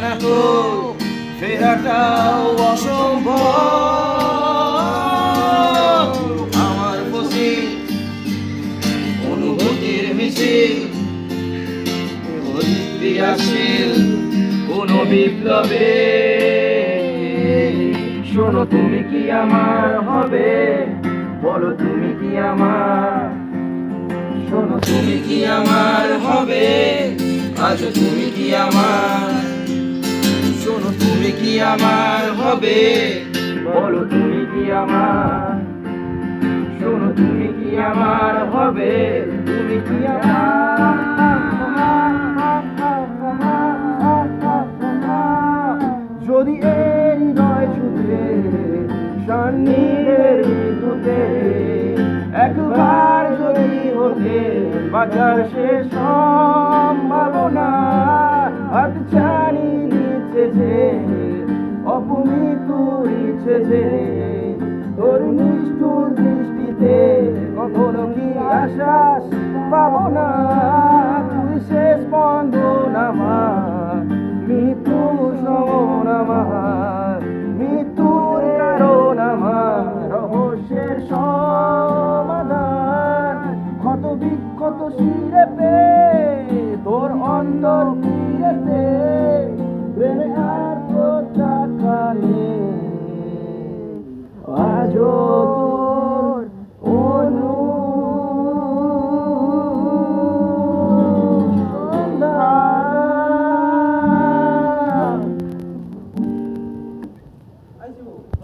ঠিকানা তো, ফেরাটাও অসম্ভব। আমার বসে অনুভূতির মিছিল ক্রিয়াশীল কোন বিপ্লবে। শোনো, তুমি কি আমার হবে? বলো, তুমি কি আমার? শোনো, তুমি কি আমার হবে? আজ তুমি কি আমার? কি আমার হবে? বলো তুমি কি আমার? শোনো তুমি কি আমার হবে? তুমি কি আমার? যদি এই হৃদয় ছুটে সান্নিধ্যের বিদ্যুতে একবার যদি হতে বাজার শেষ সম্ভাবনা হাত ছানি দিচ্ছে যে ইচ্ছে যে তোর নিষ্ঠুর দৃষ্টিতে কখনো কি আশ্বাস পাবো না? তুই শেষ স্পন্দন আমার, মৃত্যু সমন আমার, মৃত্যুর কারণ আমার, রহস্যের সমাধান। ক্ষত বিক্ষত শিরে পে তোর অন্তর